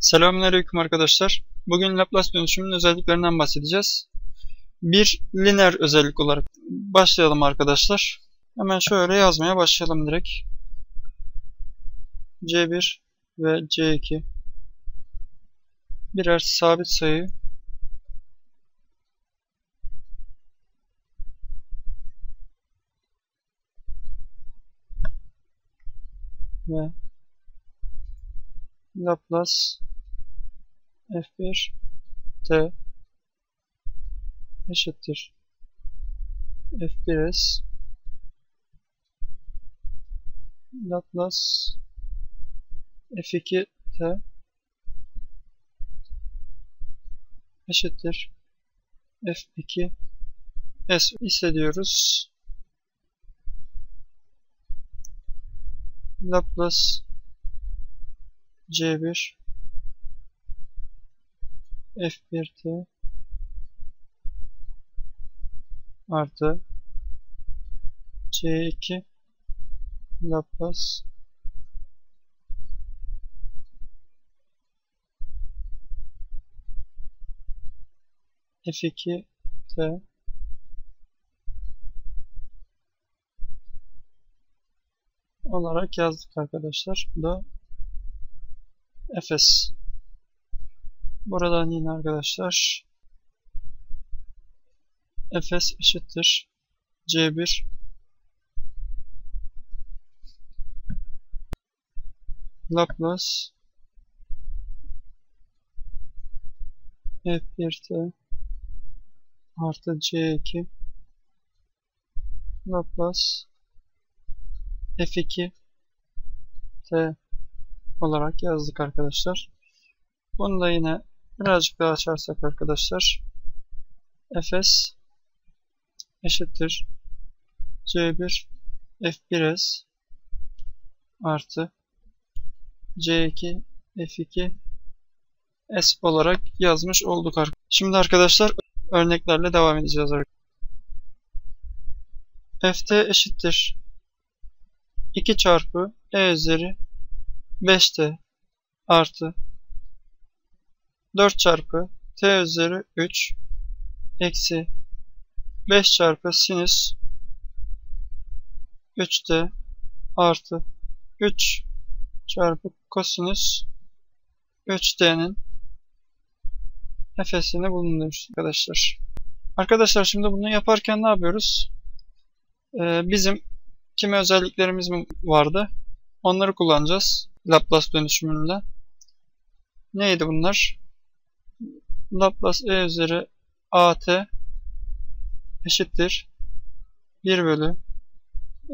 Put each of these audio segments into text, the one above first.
Selamünaleyküm arkadaşlar. Bugün Laplace dönüşümünün özelliklerinden bahsedeceğiz. Bir lineer özellik olarak başlayalım arkadaşlar. Hemen şöyle yazmaya başlayalım direkt. C1 ve C2 birer sabit sayı ve Laplace F1 T eşittir F1S Laplace F2 T eşittir F2 S hissediyoruz. Laplace C1 F1T artı C2 Laplace. F2 T. Olarak yazdık arkadaşlar. Bu da Efes. Buradan yine arkadaşlar. Efes eşittir. C1 Laplace. F1T artı C2 Laplace. F2 T olarak yazdık arkadaşlar. Bunu da yine birazcık daha açarsak arkadaşlar Fs eşittir C1 F1S artı C2 F2 S olarak yazmış olduk. Şimdi arkadaşlar örneklerle devam edeceğiz. Ft eşittir 2 çarpı E üzeri 5t artı 4 çarpı t üzeri 3 eksi 5 çarpı sinüs 3t artı 3 çarpı kosinüs 3t'nin efesini bulunmuş arkadaşlar. Arkadaşlar şimdi bunu yaparken ne yapıyoruz? Ee, bizim kimi özelliklerimiz vardı? Onları kullanacağız. Laplace dönüşümünde. Neydi bunlar? Laplace e üzeri at eşittir 1 bölü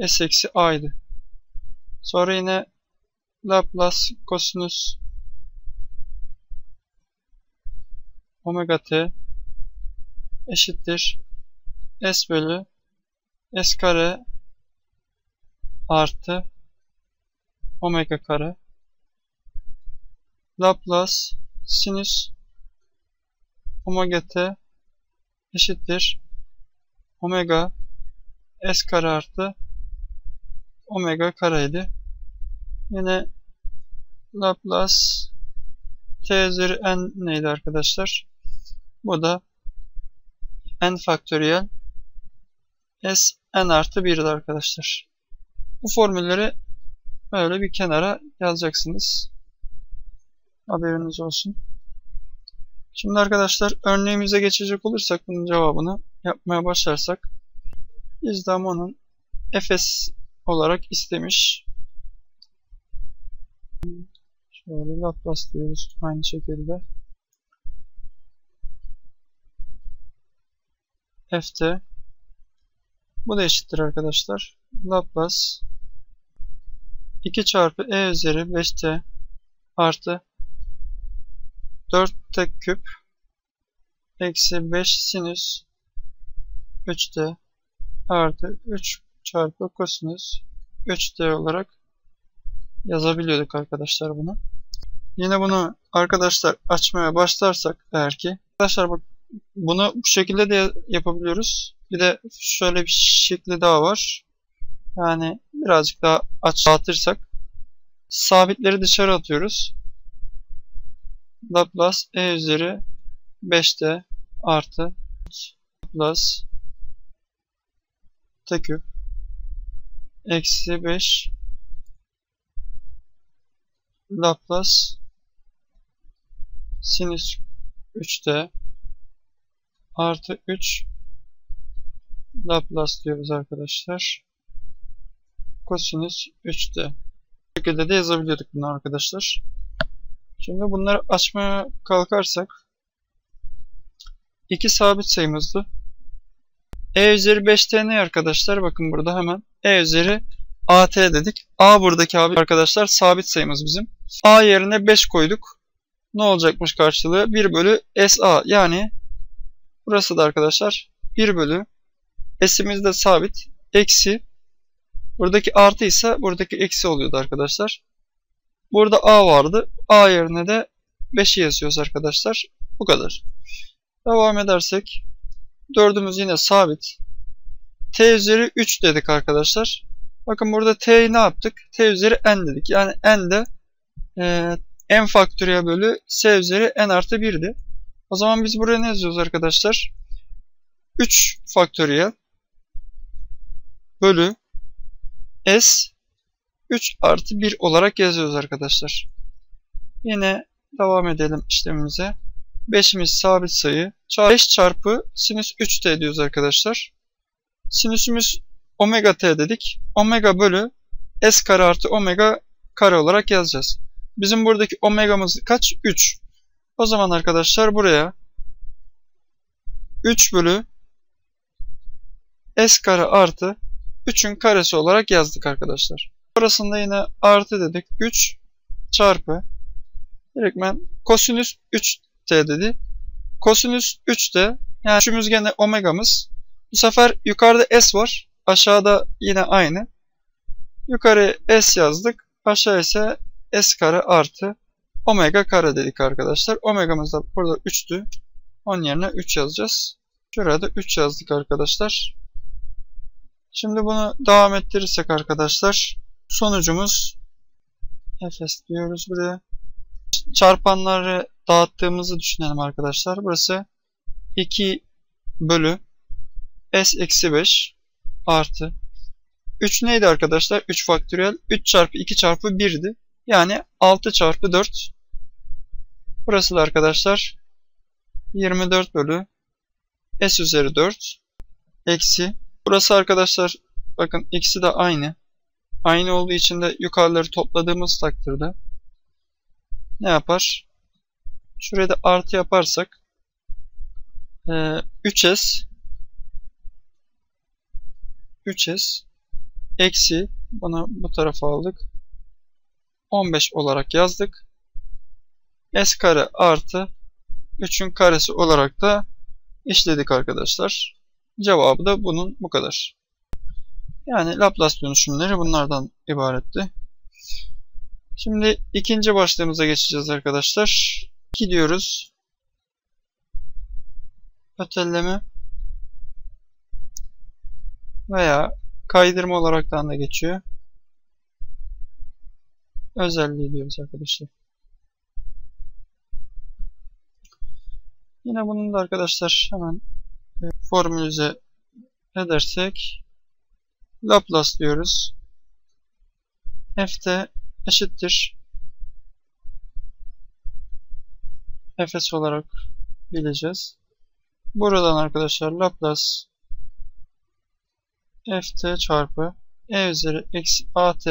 s eksi a'ydı. Sonra yine Laplace kosinüs omega t eşittir s bölü s kare artı omega kare Laplace sinüs omega t eşittir omega s kare artı omega kareydi. Yine Laplace t üzeri n neydi arkadaşlar? Bu da n faktöriyel s n artı 1'di arkadaşlar. Bu formülleri böyle bir kenara yazacaksınız. Haberiniz olsun. Şimdi arkadaşlar örneğimize geçecek olursak bunun cevabını yapmaya başlarsak İzdam onun Efes olarak istemiş. Şöyle Laplace diyoruz aynı şekilde. F'te bu da eşittir arkadaşlar. Laplace 2 çarpı e üzeri 5t artı 4t küp eksi 5 sinüs 3t artı 3 çarpı kosinüs 3t olarak yazabiliyorduk arkadaşlar bunu. Yine bunu arkadaşlar açmaya başlarsak eğer ki arkadaşlar bak bunu bu şekilde de yapabiliyoruz. Bir de şöyle bir şekli daha var. Yani birazcık daha aç dağıtırsak sabitleri dışarı atıyoruz. Laplace e üzeri 5t artı Laplace t küp eksi 5 Laplace sinüs 3t artı 3 Laplace diyoruz arkadaşlar. Kosinüs 3t. Bu şekilde de yazabiliyorduk bunu arkadaşlar. Şimdi bunları açmaya kalkarsak iki sabit sayımızdı. E üzeri 5t ne arkadaşlar? Bakın burada hemen E üzeri AT dedik. A buradaki abi arkadaşlar sabit sayımız bizim. A yerine 5 koyduk. Ne olacakmış karşılığı? 1 bölü SA yani burası da arkadaşlar 1 bölü S'imiz de sabit. Eksi buradaki artı ise buradaki eksi oluyordu arkadaşlar. Burada A vardı. A yerine de 5'i yazıyoruz arkadaşlar. Bu kadar. Devam edersek dördümüz yine sabit. T üzeri 3 dedik arkadaşlar. Bakın burada T'yi ne yaptık? T üzeri n dedik. Yani n de e, n faktöriyel bölü s üzeri n artı 1'di. O zaman biz buraya ne yazıyoruz arkadaşlar? 3 faktöriyel bölü s 3 artı 1 olarak yazıyoruz arkadaşlar. Yine devam edelim işlemimize. 5'imiz sabit sayı. 5 çarpı sinüs 3t diyoruz arkadaşlar. Sinüsümüz omega t dedik. Omega bölü s kare artı omega kare olarak yazacağız. Bizim buradaki omegamız kaç? 3. O zaman arkadaşlar buraya 3 bölü s kare artı 3'ün karesi olarak yazdık arkadaşlar. Burasında yine artı dedik. 3 çarpı direktmen kosinüs 3t dedi. Kosinüs 3 de yani 3'ümüz gene omegamız. Bu sefer yukarıda s var. Aşağıda yine aynı. Yukarı s yazdık. Aşağı ise s kare artı omega kare dedik arkadaşlar. Omegamız da burada 3'tü. Onun yerine 3 yazacağız. Şurada 3 yazdık arkadaşlar. Şimdi bunu devam ettirirsek arkadaşlar sonucumuz Efes diyoruz buraya. Çarpanları dağıttığımızı düşünelim arkadaşlar. Burası 2 bölü s eksi 5 artı 3 neydi arkadaşlar? 3 faktöriyel. 3 çarpı 2 çarpı 1'di. Yani 6 çarpı 4. Burası da arkadaşlar 24 bölü s üzeri 4 eksi. Burası arkadaşlar bakın ikisi de aynı. Aynı olduğu için de yukarıları topladığımız takdirde ne yapar? Şuraya da artı yaparsak 3s 3s eksi bunu bu tarafa aldık. 15 olarak yazdık. s kare artı 3'ün karesi olarak da işledik arkadaşlar. Cevabı da bunun bu kadar. Yani Laplace dönüşümleri bunlardan ibaretti. Şimdi ikinci başlığımıza geçeceğiz arkadaşlar. Gidiyoruz. Ötelleme veya kaydırma olaraktan da geçiyor. Özelliği diyoruz arkadaşlar. Yine bunun da arkadaşlar hemen formülize edersek Laplace diyoruz. F'te eşittir. Fs olarak bileceğiz. Buradan arkadaşlar Laplace ft çarpı e üzeri eksi at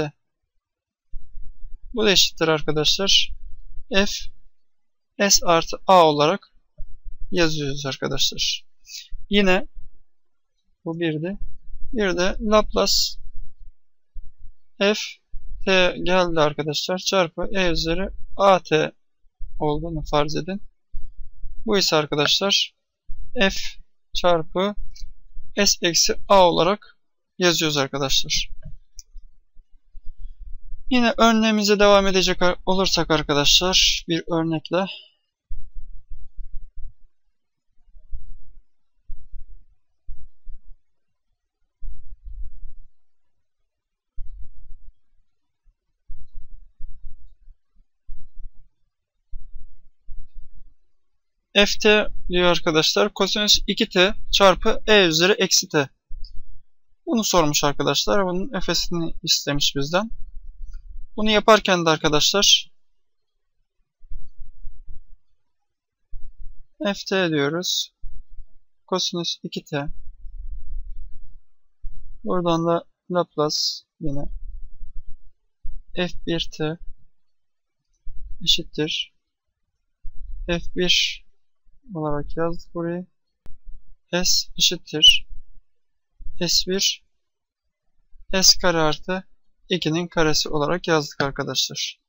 bu da eşittir arkadaşlar. f s artı a olarak yazıyoruz arkadaşlar. Yine bu birdi. Bir de Laplace f t geldi arkadaşlar. Çarpı e üzeri at olduğunu farz edin. Bu ise arkadaşlar f çarpı s eksi a olarak yazıyoruz arkadaşlar. Yine örneğimize devam edecek olursak arkadaşlar bir örnekle ft diyor arkadaşlar. Kosinüs 2t çarpı e üzeri eksi t. Bunu sormuş arkadaşlar. Bunun f'sini istemiş bizden. Bunu yaparken de arkadaşlar ft diyoruz. Kosinüs 2t. Buradan da Laplace yine f1t eşittir f1 olarak yazdık burayı. s eşittir s1 s kare artı 2'nin karesi olarak yazdık arkadaşlar.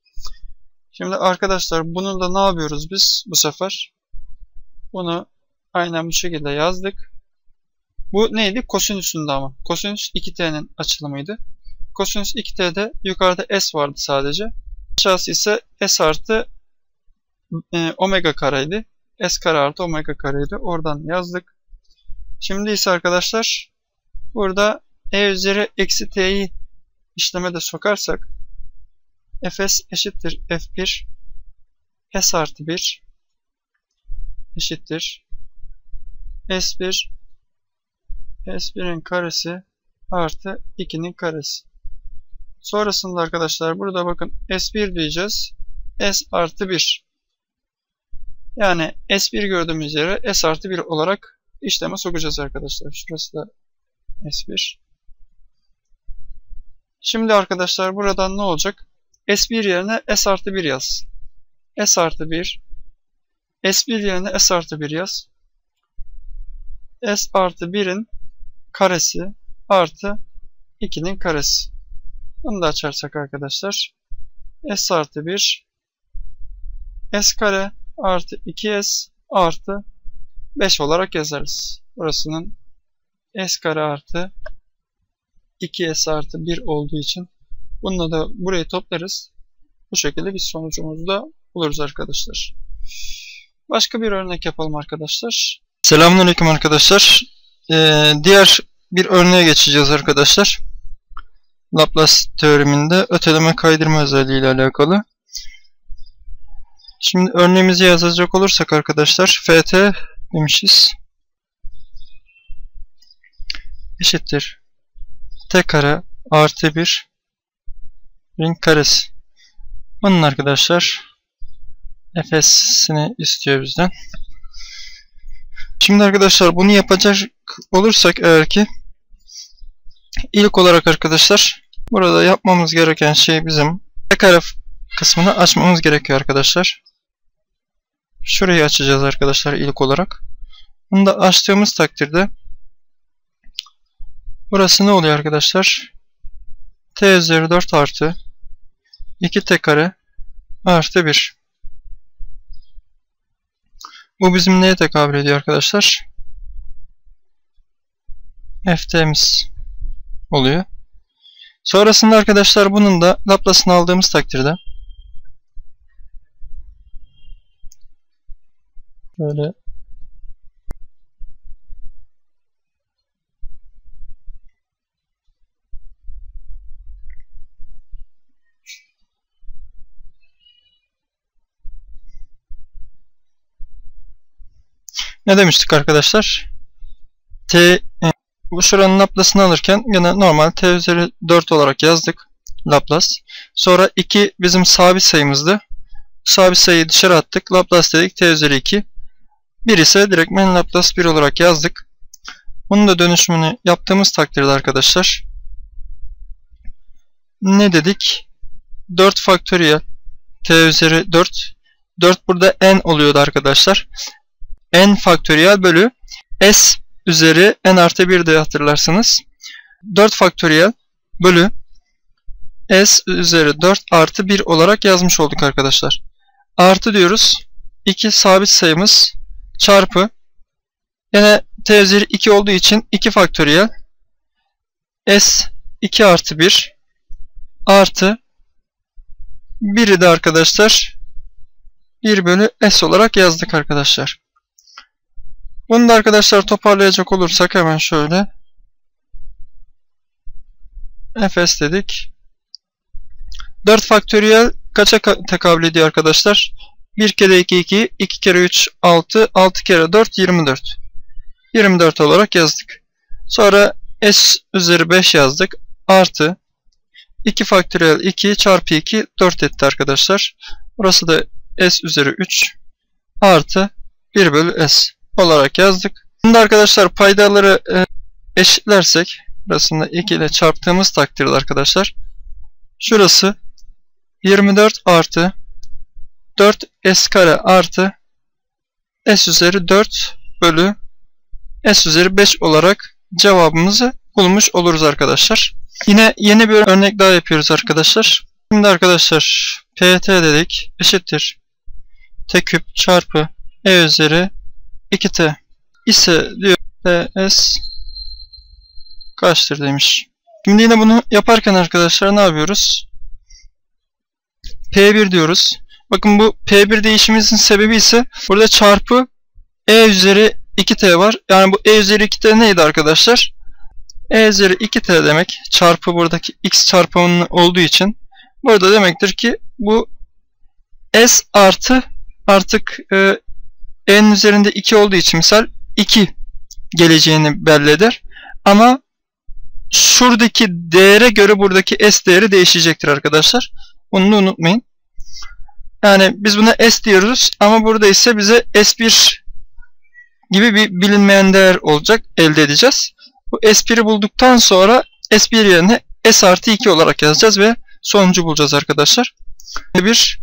Şimdi arkadaşlar bunu da ne yapıyoruz biz bu sefer? Bunu aynen bu şekilde yazdık. Bu neydi? Kosinüsünde ama. Kosinüs 2t'nin açılımıydı. Kosinüs 2t'de yukarıda s vardı sadece. Aşağısı ise s artı e, omega kareydi. S kare artı omega kareydi. Oradan yazdık. Şimdi ise arkadaşlar burada e üzeri eksi t'yi işleme de sokarsak fs eşittir f1 s artı 1 eşittir s1 s1'in karesi artı 2'nin karesi. Sonrasında arkadaşlar burada bakın s1 diyeceğiz. s artı 1. Yani s1 gördüğümüz yere s artı 1 olarak işleme sokacağız arkadaşlar. Şurası da s1. Şimdi arkadaşlar buradan ne olacak? S1 yerine S artı 1 yaz. S artı 1. S1 yerine S artı 1 yaz. S artı 1'in karesi artı 2'nin karesi. Bunu da açarsak arkadaşlar. S artı 1 S kare artı 2S artı 5 olarak yazarız. Burasının S kare artı 2s artı 1 olduğu için bununla da burayı toplarız. Bu şekilde bir sonucumuzu da buluruz arkadaşlar. Başka bir örnek yapalım arkadaşlar. Selamünaleyküm arkadaşlar. Ee, diğer bir örneğe geçeceğiz arkadaşlar. Laplace teoreminde öteleme kaydırma özelliği ile alakalı. Şimdi örneğimizi yazacak olursak arkadaşlar ft demişiz. Eşittir t kare artı 1 ring karesi. Bunun arkadaşlar fs'ini istiyor bizden. Şimdi arkadaşlar bunu yapacak olursak eğer ki ilk olarak arkadaşlar burada yapmamız gereken şey bizim t kare kısmını açmamız gerekiyor arkadaşlar. Şurayı açacağız arkadaşlar ilk olarak. Bunu da açtığımız takdirde Burası ne oluyor arkadaşlar? t üzeri 4 artı 2t kare artı 1. Bu bizim neye tekabül ediyor arkadaşlar? ft'miz oluyor. Sonrasında arkadaşlar bunun da Laplace'ını aldığımız takdirde böyle Ne demiştik arkadaşlar? T e, bu şuranın Laplace'ını alırken yine normal t üzeri 4 olarak yazdık. Laplace. Sonra 2 bizim sabit sayımızdı. Sabit sayıyı dışarı attık. Laplace dedik t üzeri 2. 1 ise direktmen Laplace 1 olarak yazdık. Bunun da dönüşümünü yaptığımız takdirde arkadaşlar ne dedik? 4 faktöriyel t üzeri 4 4 burada n oluyordu arkadaşlar n faktöriyel bölü s üzeri n artı 1 de hatırlarsınız. 4 faktöriyel bölü s üzeri 4 artı 1 olarak yazmış olduk arkadaşlar. Artı diyoruz. 2 sabit sayımız çarpı yine t üzeri 2 olduğu için 2 faktöriyel s 2 artı 1 artı 1'i de arkadaşlar 1 bölü s olarak yazdık arkadaşlar. Bunu da arkadaşlar toparlayacak olursak hemen şöyle. Fs dedik. 4 faktöriyel kaça tekabül ediyor arkadaşlar? 1 kere 2 2, 2 kere 3 6, 6 kere 4 24. 24 olarak yazdık. Sonra s üzeri 5 yazdık. Artı 2 faktöriyel 2 çarpı 2 4 etti arkadaşlar. Burası da s üzeri 3 artı 1 bölü s olarak yazdık. Şimdi arkadaşlar paydaları e, eşitlersek burasında 2 ile çarptığımız takdirde arkadaşlar şurası 24 artı 4 s kare artı s üzeri 4 bölü s üzeri 5 olarak cevabımızı bulmuş oluruz arkadaşlar. Yine yeni bir örnek daha yapıyoruz arkadaşlar. Şimdi arkadaşlar pt dedik eşittir t küp çarpı e üzeri 2t ise diyor ps kaçtır demiş. Şimdi yine bunu yaparken arkadaşlar ne yapıyoruz? P1 diyoruz. Bakın bu P1 değişimimizin sebebi ise burada çarpı E üzeri 2T var. Yani bu E üzeri 2T neydi arkadaşlar? E üzeri 2T demek. Çarpı buradaki X çarpımının olduğu için. Burada demektir ki bu S artı artık e, N'in üzerinde 2 olduğu için misal 2 geleceğini belli. Ama şuradaki değere göre buradaki S değeri değişecektir arkadaşlar. Bunu unutmayın. Yani biz buna S diyoruz ama burada ise bize S1 gibi bir bilinmeyen değer olacak elde edeceğiz. Bu S1'i bulduktan sonra S1 yerine S artı 2 olarak yazacağız ve sonucu bulacağız arkadaşlar. T1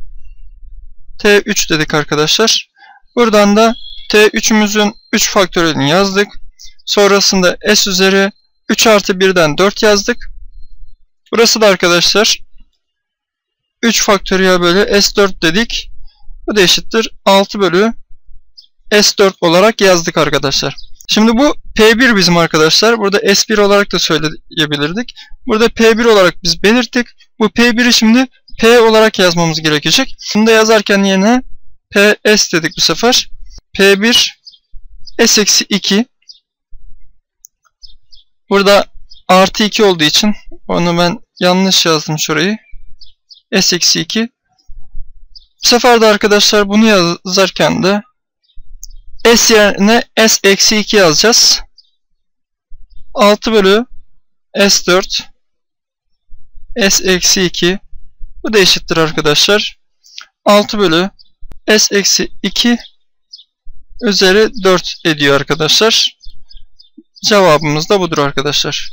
T3 dedik arkadaşlar. Buradan da T3'ümüzün 3 faktöriyelini yazdık. Sonrasında S üzeri 3 artı 1'den 4 yazdık. Burası da arkadaşlar 3 faktöriyel bölü S4 dedik. Bu da eşittir 6 bölü S4 olarak yazdık arkadaşlar. Şimdi bu P1 bizim arkadaşlar. Burada S1 olarak da söyleyebilirdik. Burada P1 olarak biz belirttik. Bu P1'i şimdi P olarak yazmamız gerekecek. Bunu da yazarken yine PS dedik bu sefer. P1 S-2 Burada artı 2 olduğu için onu ben yanlış yazdım şurayı. S-2 Bu sefer de arkadaşlar bunu yazarken de S yerine S-2 yazacağız. 6 bölü S4 S-2 Bu da eşittir arkadaşlar. 6 bölü S-2 üzeri 4 ediyor arkadaşlar. Cevabımız da budur arkadaşlar.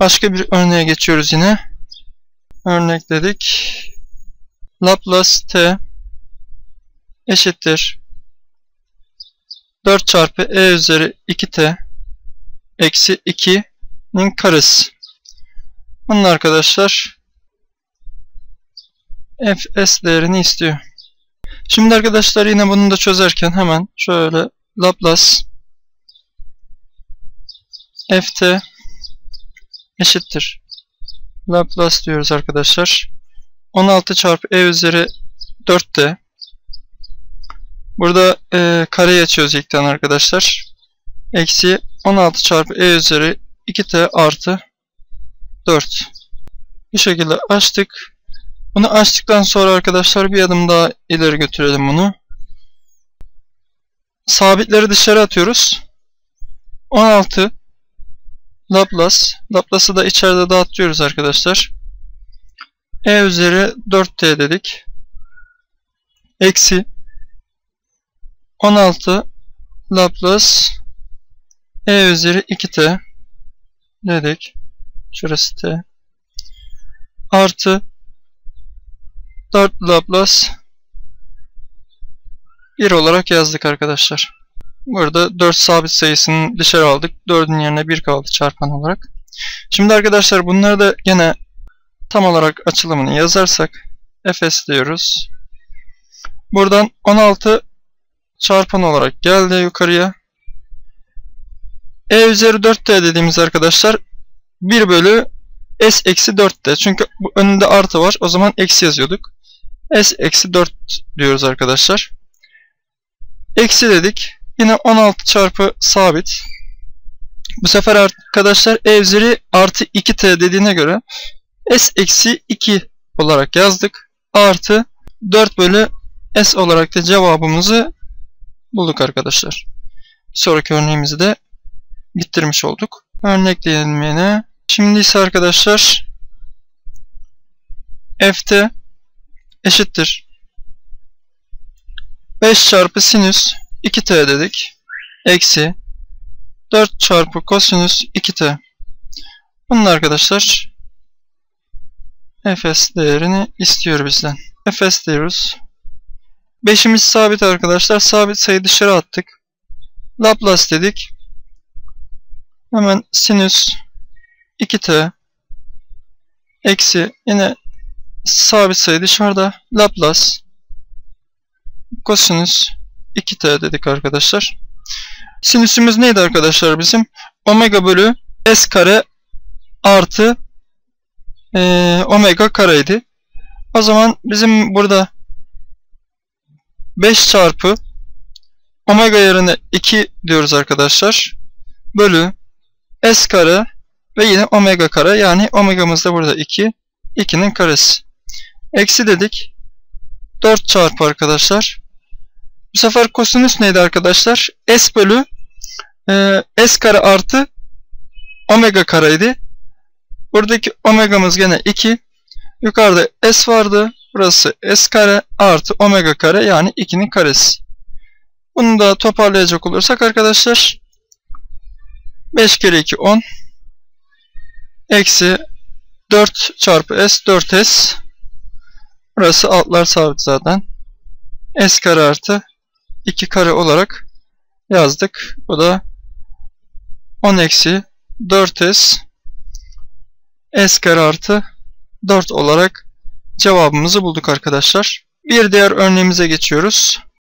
Başka bir örneğe geçiyoruz yine. Örnek dedik. Laplace t eşittir 4 çarpı e üzeri 2t eksi 2'nin karesi. Bunun arkadaşlar fs değerini istiyor. Şimdi arkadaşlar yine bunu da çözerken hemen şöyle Laplace ft eşittir. Laplace diyoruz arkadaşlar. 16 çarpı e üzeri 4t. Burada e, kareyi açıyoruz ilkten arkadaşlar. Eksi 16 çarpı e üzeri 2t artı 4. Bu şekilde açtık. Bunu açtıktan sonra arkadaşlar bir adım daha ileri götürelim bunu. Sabitleri dışarı atıyoruz. 16 Laplace. Laplace'ı da içeride dağıtıyoruz arkadaşlar. E üzeri 4t dedik. Eksi 16 Laplace E üzeri 2t dedik. Şurası t. Artı 4 Laplace 1 olarak yazdık arkadaşlar. Burada 4 sabit sayısını dışarı aldık. 4'ün yerine 1 kaldı çarpan olarak. Şimdi arkadaşlar bunları da gene tam olarak açılımını yazarsak fs diyoruz. Buradan 16 çarpan olarak geldi yukarıya. e üzeri 4t dediğimiz arkadaşlar 1 bölü s eksi 4t. Çünkü bu önünde artı var. O zaman eksi yazıyorduk. s eksi 4 diyoruz arkadaşlar. Eksi dedik. Yine 16 çarpı sabit. Bu sefer arkadaşlar e üzeri artı 2t dediğine göre s eksi 2 olarak yazdık. Artı 4 bölü S olarak da cevabımızı bulduk arkadaşlar. Bir sonraki örneğimizi de bitirmiş olduk. Örnekleyelim yine. Şimdi ise arkadaşlar F'te eşittir 5 çarpı sinüs 2t dedik. Eksi 4 çarpı kosinüs 2t. Bunun arkadaşlar fs değerini istiyor bizden. fs diyoruz. 5'imiz sabit arkadaşlar. Sabit sayı dışarı attık. Laplace dedik. Hemen sinüs 2t eksi yine sabit sayı dışarıda Laplace kosinüs 2t dedik arkadaşlar. Sinüsümüz neydi arkadaşlar bizim? Omega bölü s kare artı e, omega kareydi. O zaman bizim burada 5 çarpı omega yerine 2 diyoruz arkadaşlar. Bölü s kare ve yine omega kare yani omegamız da burada 2. 2'nin karesi. Eksi dedik. 4 çarpı arkadaşlar. Bu sefer kosinüs neydi arkadaşlar? S bölü e, S kare artı omega kareydi. Buradaki omegamız gene 2. Yukarıda S vardı. Burası S kare artı omega kare yani 2'nin karesi. Bunu da toparlayacak olursak arkadaşlar 5 kere 2 10 eksi 4 çarpı S 4S burası altlar sabit zaten S kare artı 2 kare olarak yazdık. Bu da 10 eksi 4S S kare artı 4 olarak cevabımızı bulduk arkadaşlar. Bir diğer örneğimize geçiyoruz.